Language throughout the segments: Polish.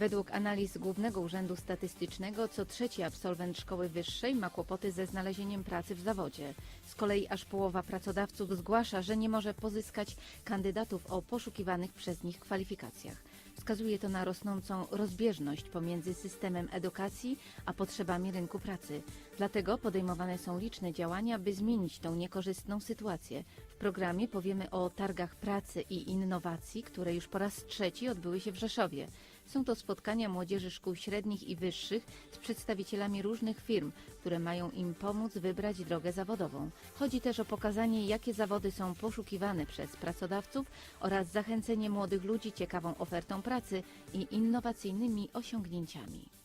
Według analiz Głównego Urzędu Statystycznego co trzeci absolwent szkoły wyższej ma kłopoty ze znalezieniem pracy w zawodzie. Z kolei aż połowa pracodawców zgłasza, że nie może pozyskać kandydatów o poszukiwanych przez nich kwalifikacjach. Wskazuje to na rosnącą rozbieżność pomiędzy systemem edukacji a potrzebami rynku pracy. Dlatego podejmowane są liczne działania, by zmienić tą niekorzystną sytuację. W programie powiemy o targach pracy i innowacji, które już po raz trzeci odbyły się w Rzeszowie. Są to spotkania młodzieży szkół średnich i wyższych z przedstawicielami różnych firm, które mają im pomóc wybrać drogę zawodową. Chodzi też o pokazanie, jakie zawody są poszukiwane przez pracodawców oraz zachęcenie młodych ludzi ciekawą ofertą pracy i innowacyjnymi osiągnięciami.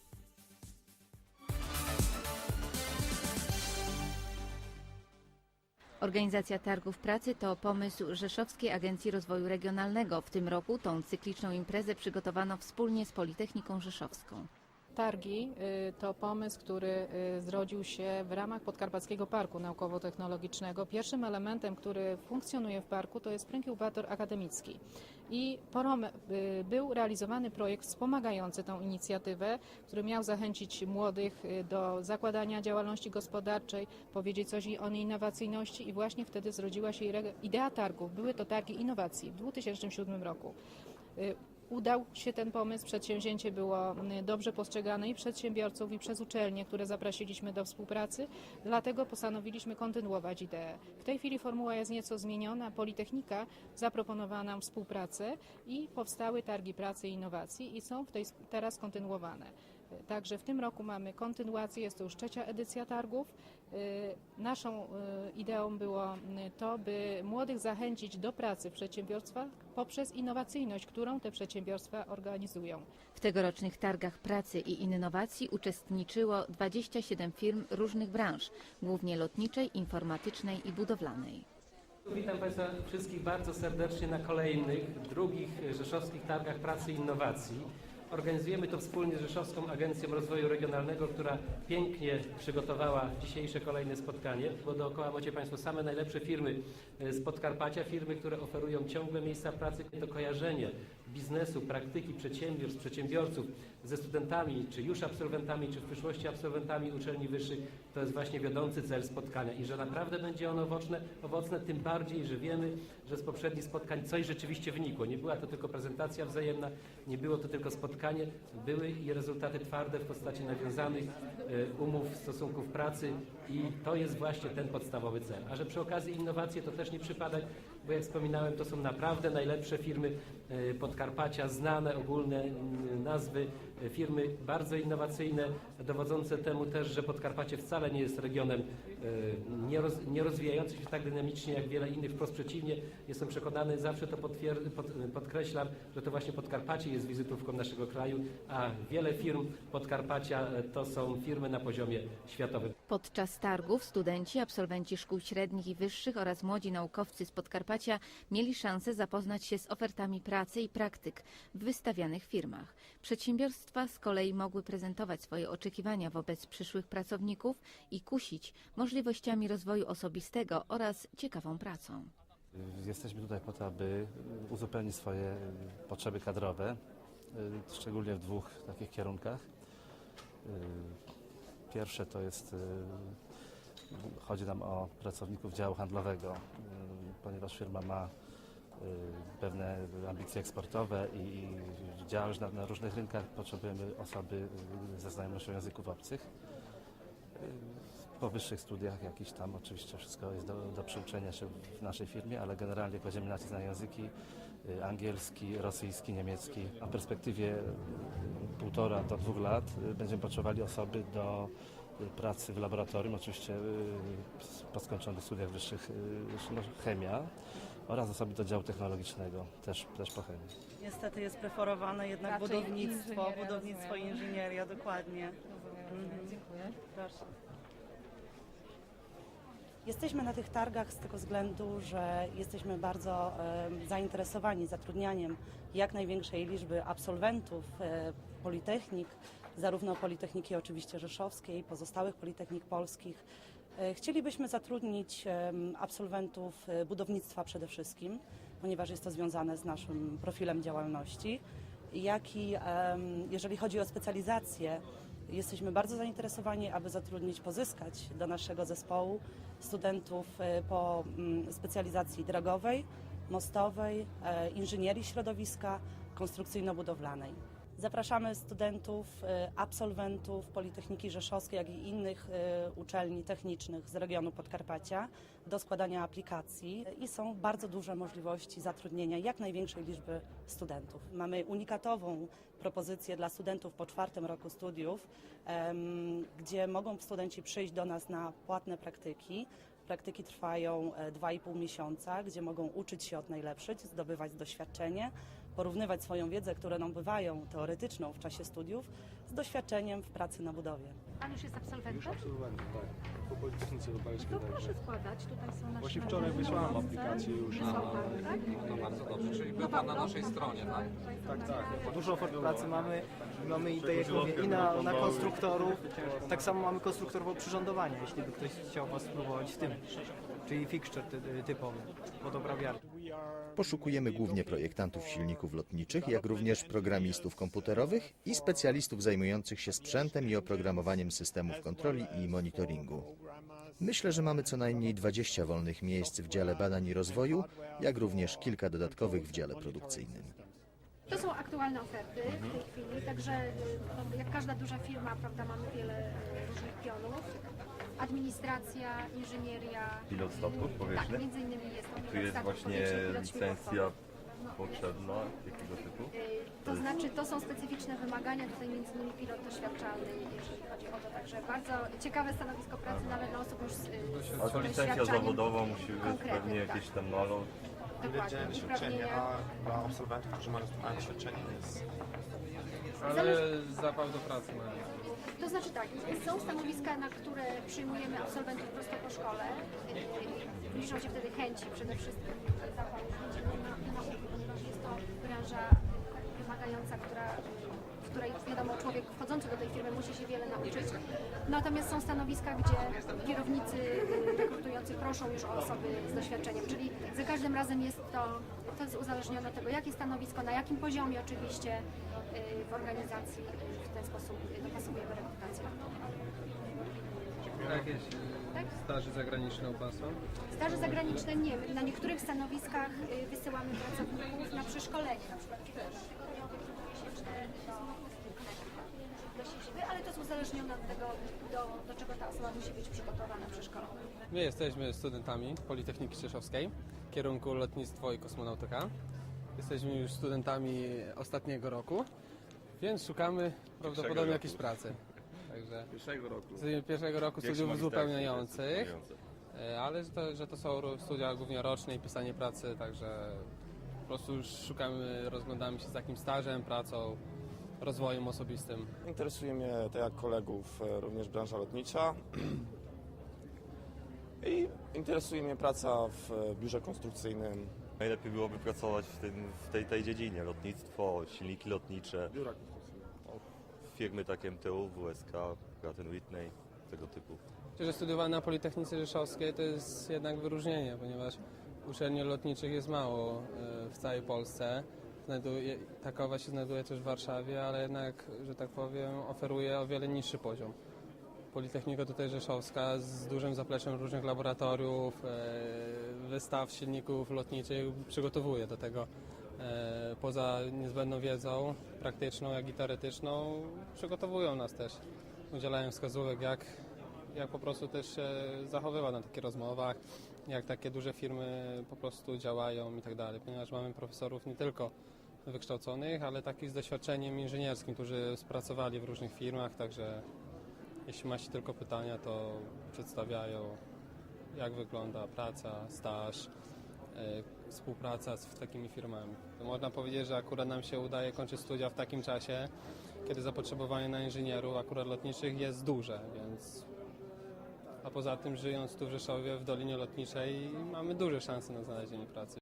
Organizacja Targów Pracy to pomysł Rzeszowskiej Agencji Rozwoju Regionalnego. W tym roku tą cykliczną imprezę przygotowano wspólnie z Politechniką Rzeszowską. Targi y, to pomysł, który y, zrodził się w ramach Podkarpackiego Parku Naukowo-Technologicznego. Pierwszym elementem, który funkcjonuje w parku, to jest inkubator akademicki. I y, był realizowany projekt wspomagający tą inicjatywę, który miał zachęcić młodych do zakładania działalności gospodarczej, powiedzieć coś o innowacyjności i właśnie wtedy zrodziła się idea targów. Były to targi innowacji w 2007 roku. Udał się ten pomysł, przedsięwzięcie było mm, dobrze postrzegane i przedsiębiorców, i przez uczelnie, które zaprosiliśmy do współpracy, dlatego postanowiliśmy kontynuować ideę. W tej chwili formuła jest nieco zmieniona. Politechnika zaproponowała nam współpracę i powstały targi pracy i innowacji i są w tej, teraz kontynuowane. Także w tym roku mamy kontynuację, jest to już trzecia edycja targów. Y, Naszą y, ideą było y, to, by młodych zachęcić do pracy w przedsiębiorstwach poprzez innowacyjność, którą te przedsiębiorstwa organizują. W tegorocznych targach pracy i innowacji uczestniczyło 27 firm różnych branż, głównie lotniczej, informatycznej i budowlanej. Witam Państwa wszystkich bardzo serdecznie na kolejnych, drugich Rzeszowskich Targach Pracy i Innowacji. Organizujemy to wspólnie z Rzeszowską Agencją Rozwoju Regionalnego, która pięknie przygotowała dzisiejsze kolejne spotkanie, bo dookoła macie Państwo same najlepsze firmy e, z Podkarpacia, firmy, które oferują ciągłe miejsca pracy. To kojarzenie biznesu, praktyki, przedsiębiorstw, przedsiębiorców ze studentami, czy już absolwentami, czy w przyszłości absolwentami uczelni wyższych, to jest właśnie wiodący cel spotkania i że naprawdę będzie ono owocne, owocne tym bardziej, że wiemy, że z poprzednich spotkań coś rzeczywiście wynikło. Nie była to tylko prezentacja wzajemna, nie było to tylko spotkanie, były i rezultaty twarde w postaci nawiązanych e, umów, stosunków pracy i to jest właśnie ten podstawowy cel. A że przy okazji innowacje to też nie przypadek, bo jak wspominałem, to są naprawdę najlepsze firmy e, Podkarpacia, znane ogólne nazwy, e, firmy bardzo innowacyjne, dowodzące temu też, że Podkarpacie wcale nie jest regionem e, nie, roz, nie rozwijającym się tak dynamicznie jak wiele innych, wprost przeciwnie. Jestem przekonany, zawsze to podkreślam, że to właśnie Podkarpacie jest wizytówką naszego kraju, a wiele firm Podkarpacia to są firmy na poziomie światowym. Podczas targów studenci, absolwenci szkół średnich i wyższych oraz młodzi naukowcy z Podkarpacia mieli szansę zapoznać się z ofertami pracy i praktyk w wystawianych firmach. Przedsiębiorstwa z kolei mogły prezentować swoje oczekiwania wobec przyszłych pracowników i kusić możliwościami rozwoju osobistego oraz ciekawą pracą. Jesteśmy tutaj po to, aby uzupełnić swoje potrzeby kadrowe, y, szczególnie w dwóch takich kierunkach. Y, Pierwsze to jest, y, chodzi nam o pracowników działu handlowego, y, ponieważ firma ma y, pewne ambicje eksportowe i działalność na, na różnych rynkach, potrzebujemy osoby y, ze znajomością języków obcych po wyższych studiach jakiś tam oczywiście wszystko jest do, do przyuczenia się w naszej firmie, ale generalnie kładziemy nacisk na języki angielski, rosyjski, niemiecki. A w perspektywie półtora do dwóch lat będziemy potrzebowali osoby do pracy w laboratorium, oczywiście y, po skończonych studiach wyższych y, no, chemia oraz osoby do działu technologicznego, też, też po chemii. Niestety jest preferowane jednak Raczej budownictwo, inżynieria, budownictwo i rozumiem. inżynieria, dokładnie. Mhm. Dziękuję. Proszę. Jesteśmy na tych targach z tego względu, że jesteśmy bardzo e, zainteresowani zatrudnianiem jak największej liczby absolwentów e, Politechnik, zarówno Politechniki oczywiście Rzeszowskiej, pozostałych Politechnik Polskich. E, chcielibyśmy zatrudnić absolwentów e, budownictwa przede wszystkim, ponieważ jest to związane z naszym profilem działalności. jak i jeżeli chodzi o specjalizację, jesteśmy bardzo zainteresowani, aby zatrudnić, pozyskać do naszego zespołu studentów e, po mm, specjalizacji drogowej, mostowej, inżynierii środowiska, konstrukcyjno-budowlanej. Zapraszamy studentów, e, absolwentów Politechniki Rzeszowskiej, jak i innych e, uczelni technicznych z regionu Podkarpacia do składania aplikacji i są bardzo duże możliwości zatrudnienia jak największej liczby studentów. Mamy unikatową propozycję dla studentów po czwartym roku studiów, gdzie mogą studenci przyjść do nas na płatne praktyki. Praktyki trwają e, 2,5 miesiąca, gdzie mogą uczyć się od najlepszych, zdobywać doświadczenie, porównywać swoją wiedzę, którą nabywają teoretyczną w czasie studiów, z doświadczeniem w pracy na budowie. Pan już jest absolwentem? Już absolwentem, tak. Po Politechnice Lubelskiej To proszę wkładać, tutaj są nasze Właśnie wczoraj numery. wysłałem aplikację już. Wysłał pan, tak? No bardzo dobrze, czyli był Pan na naszej stronie, tak? Tak, tak. Dużo form pracy mamy. Mamy jak mówię, i na, na konstruktorów. Tak samo mamy konstruktorów oprzyrządowania, jeśli by ktoś chciał Was spróbować w tym. Czyli fixture ty, typowy, wodoprawiarki. Poszukujemy głównie projektantów silników lotniczych, jak również programistów komputerowych i specjalistów zajmujących się sprzętem i oprogramowaniem systemów kontroli i monitoringu. Myślę, że mamy co najmniej 20 wolnych miejsc w dziale badań i rozwoju, jak również kilka dodatkowych w dziale produkcyjnym. To są aktualne oferty w tej chwili, także no, jak każda duża firma, prawda, mamy wiele y, różnych pionów. Administracja, inżynieria. Pilot statków Tak, powietrznych? między innymi jest to Tu pilot jest statków właśnie powietrznych, pilot licencja śmigłowcowych. potrzebna, jakiego typu? Y, To znaczy, to są specyficzne wymagania, tutaj między innymi pilot doświadczalny, jeżeli chodzi o to. Także bardzo ciekawe stanowisko pracy, nawet dla osób już z, z A to licencja doświadczeniem. zawodowa musi być konkretnym, pewnie tak. jakieś tam malo. Dokładnie, uprawnienia. dla absolwentów, którzy mają doświadczenie jest... Ale zapał do pracy mają. To znaczy tak, są stanowiska, na które przyjmujemy absolwentów prosto po szkole. Yy, Liczą się wtedy chęci przede wszystkim zapału chęci na, na naukę, ponieważ jest to branża wymagająca, która, której wiadomo człowiek wchodzący do tej firmy musi się wiele nauczyć. Natomiast są stanowiska, gdzie kierownicy yy, rekrutujący proszą już o osoby z doświadczeniem, czyli za każdym razem jest to, to jest uzależnione od tego, jakie stanowisko, na jakim poziomie oczywiście yy, w organizacji w ten sposób dopasowujemy rekrutację. Jakieś Tak? staże zagraniczne u Państwa? Staże zagraniczne nie. Na niektórych stanowiskach y, wysyłamy pracowników na przeszkolenie, na przykład kilkutygodniowe, kilkumiesięczne do, do siedziby, ale to jest uzależnione od tego, do, do czego ta osoba musi być przygotowana, przeszkolona. My jesteśmy studentami Politechniki Rzeszowskiej, kierunku lotnictwo i kosmonautyka. Jesteśmy już studentami ostatniego roku, więc szukamy prawdopodobnie roku. jakiejś pracy. Także Pierwszego roku. jesteśmy pierwszego roku studiów uzupełniających. uzupełniający. E, Ale że to, że to są studia głównie roczne i pisanie pracy, także po prostu już szukamy, rozglądamy się z takim stażem, pracą, rozwojem osobistym. Interesuje mnie, tak jak kolegów, e, również branża lotnicza. I interesuje mnie praca w e, biurze konstrukcyjnym. Najlepiej byłoby pracować w, tym, w tej, tej dziedzinie, lotnictwo, silniki lotnicze, Biura konstrukcyjne. firmy takie MTU, WSK, Pratt Whitney, tego typu. Myślę, że studiowanie na Politechnice Rzeszowskiej to jest jednak wyróżnienie, ponieważ uczelni lotniczych jest mało e, w całej Polsce. Znajduje, takowa się znajduje też w Warszawie, ale jednak, że tak powiem, oferuje o wiele niższy poziom. Politechnika tutaj Rzeszowska z dużym zapleczem różnych laboratoriów, e, wystaw silników lotniczych przygotowuje do tego. E, Poza niezbędną wiedzą praktyczną, jak i teoretyczną, przygotowują nas też. Udzielają wskazówek, jak, jak po prostu też się zachowywać na takich rozmowach, jak takie duże firmy po prostu działają i tak dalej, ponieważ mamy profesorów nie tylko wykształconych, ale takich z doświadczeniem inżynierskim, którzy spracowali w różnych firmach, także jeśli macie tylko pytania, to przedstawiają, jak wygląda praca, staż, e, współpraca z takimi firmami. Można powiedzieć, że akurat nam się udaje kończyć studia w takim czasie, kiedy zapotrzebowanie na inżynierów akurat lotniczych jest duże, więc a poza tym żyjąc tu w Rzeszowie w Dolinie Lotniczej mamy duże szanse na znalezienie pracy.